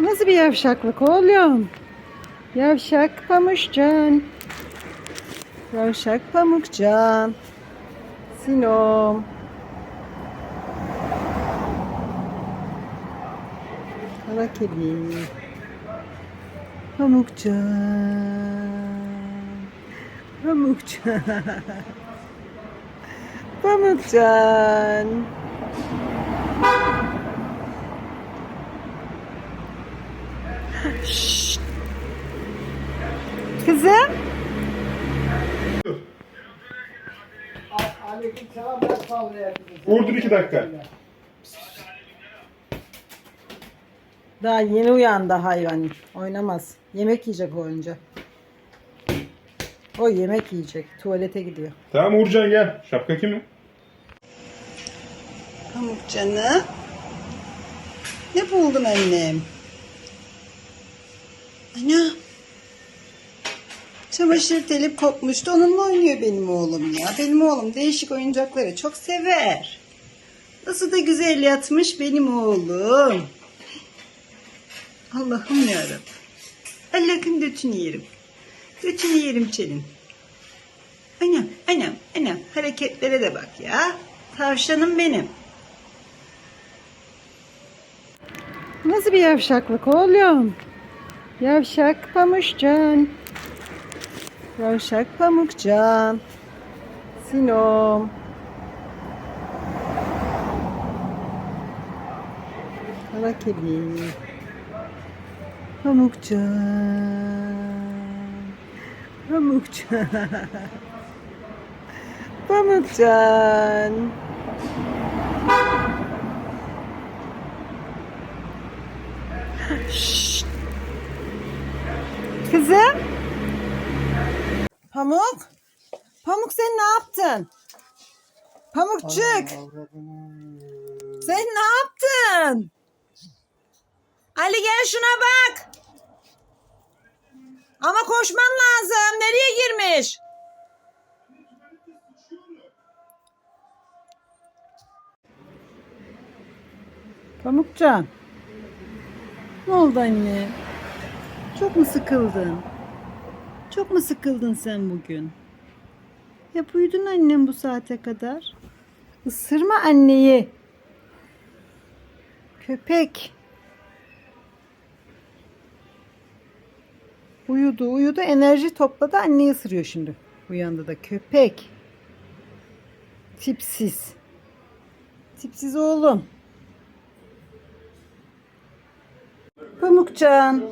Nasıl bir yavşaklık oğlum? Yavşak Pamukcan. Yavşak Pamukcan. Sinom. Kara kedi. Pamukcan. Pamukcan. Pamukcan. Şşt. Kızım. Aleykümselam ben sallayabilirim. Vurdur iki dakika. Daha yeni uyandı hayvan. Oynamaz. Yemek yiyecek o önce. O yemek yiyecek. Tuvalete gidiyor. Tamam Uğurcan gel. Şapka kimin? Pamuk canı. Ne buldun annem? Ana. Çamaşır telip kopmuştu. Onunla oynuyor benim oğlum ya. Benim oğlum değişik oyuncakları çok sever. Nasıl da güzel yatmış benim oğlum. Allah'ım yarabbim. Allah'ın götünü yerim. Götünü yerim senin. Anam, anam, anam. Hareketlere de bak ya. Tavşanım benim. Nasıl bir yavşaklık oğlum? Yavşak Pamukcan. Yavşak Pamukcan. Sinom. Kara kedi. Pamukcan. Pamukcan. Pamukcan. Şşt. Kızım. Pamuk. Pamuk sen ne yaptın? Pamukçuk. Sen ne yaptın? Ali gel şuna bak. Ama koşman lazım. Nereye girmiş? Pamukcan. Ne oldu anne? Çok mu sıkıldın? Çok mu sıkıldın sen bugün? Hep uyudun annem bu saate kadar. Isırma anneyi. Köpek. Uyudu uyudu enerji topladı anneyi ısırıyor şimdi. Uyandı da köpek. Tipsiz. Tipsiz oğlum. Pamukcan.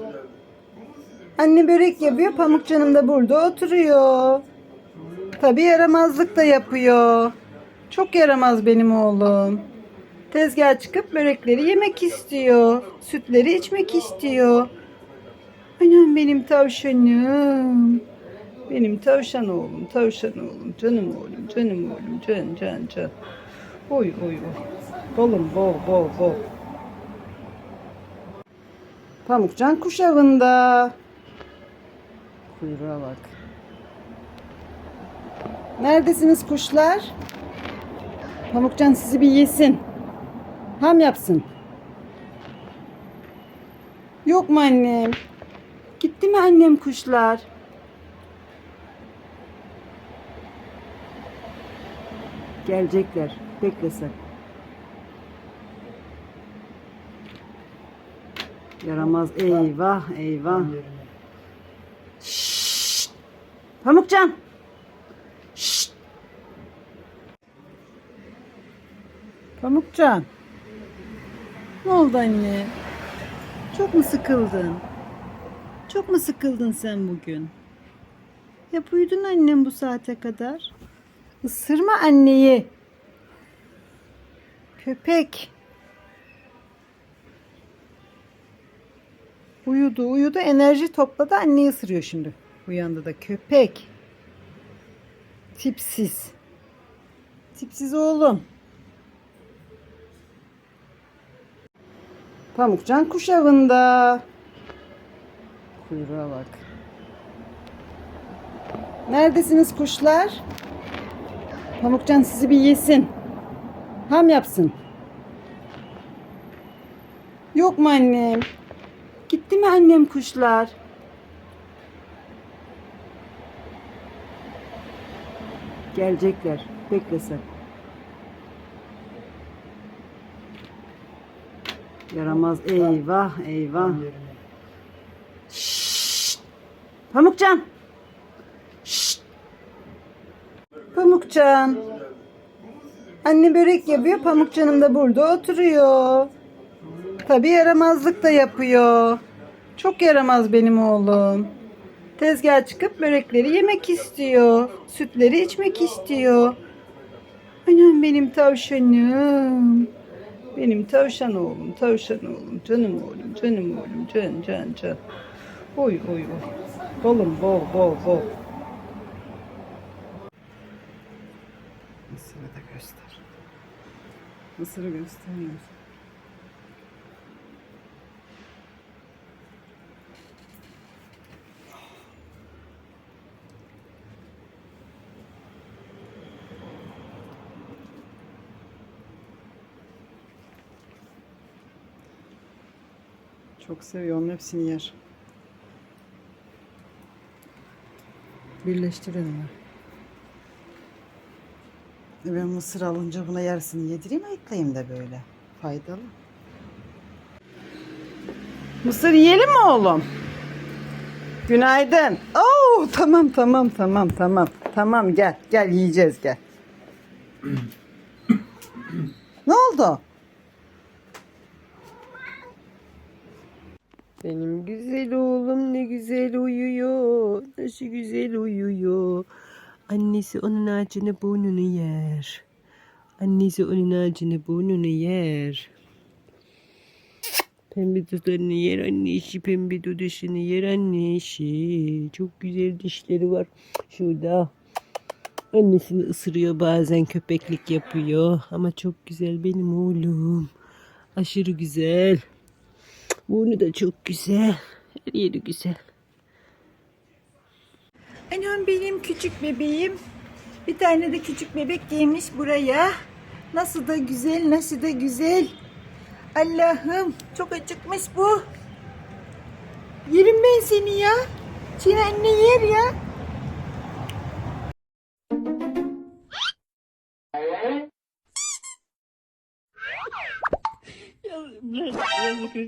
Anne börek yapıyor. Pamukcanım da burada oturuyor. Tabii yaramazlık da yapıyor. Çok yaramaz benim oğlum. Tezgah çıkıp börekleri yemek istiyor. Sütleri içmek istiyor. Anam benim tavşanım. Benim tavşan oğlum, tavşan oğlum, canım oğlum, canım oğlum, can can can. Oy oy oy. Bolum bol bol bol. Pamukcan kuş avında. Kuyruğa bak. Neredesiniz kuşlar? Pamukcan sizi bir yesin. Ham yapsın. Yok mu annem? Gitti mi annem kuşlar? Gelecekler. Bekle sen. Yaramaz. Eyvah eyvah. Şşt. Pamukcan. Şşt. Pamukcan. Ne oldu anne? Çok mu sıkıldın? Çok mu sıkıldın sen bugün? Hep uyudun annem bu saate kadar. Isırma anneyi. Köpek. Uyudu uyudu enerji topladı anneyi ısırıyor şimdi. Uyandı da köpek. Tipsiz. Tipsiz oğlum. Pamukcan kuş avında. Kuyruğa bak. Neredesiniz kuşlar? Pamukcan sizi bir yesin. Ham yapsın. Yok mu annem? mi annem kuşlar? Gelecekler. Bekle sen. Yaramaz. Eyvah eyvah. Şşt! Pamukcan. Şşt! Pamukcan. Anne börek yapıyor. Pamukcanım da burada oturuyor. Tabii yaramazlık da yapıyor. Çok yaramaz benim oğlum. Tezgah çıkıp börekleri yemek istiyor. Sütleri içmek istiyor. Anam benim tavşanım. Benim tavşan oğlum, tavşan oğlum, canım oğlum, canım oğlum, can can can. Oy oy oy. Bolum bol bol bol. Mısır'ı da göster. Mısır'ı göstermiyoruz. Çok seviyor. Onun hepsini yer. Birleştirelim. Ben mısır alınca buna yarısını yedireyim ayıklayayım da böyle. Faydalı. Mısır yiyelim mi oğlum? Günaydın. Oo tamam tamam tamam tamam. Tamam gel gel yiyeceğiz gel. ne oldu? Benim güzel oğlum ne güzel uyuyor. Nasıl güzel uyuyor. Annesi onun ağacını burnunu yer. Annesi onun ağacını burnunu yer. Pembe dudağını yer annesi. Pembe duduşunu yer annesi. Çok güzel dişleri var. Şurada. Annesini ısırıyor bazen köpeklik yapıyor. Ama çok güzel benim oğlum. Aşırı güzel. Burnu da çok güzel. Her yeri güzel. Anam benim küçük bebeğim. Bir tane de küçük bebek giymiş buraya. Nasıl da güzel, nasıl da güzel. Allah'ım çok acıkmış bu. Yerim ben seni ya. Seni anne yer ya. 我 给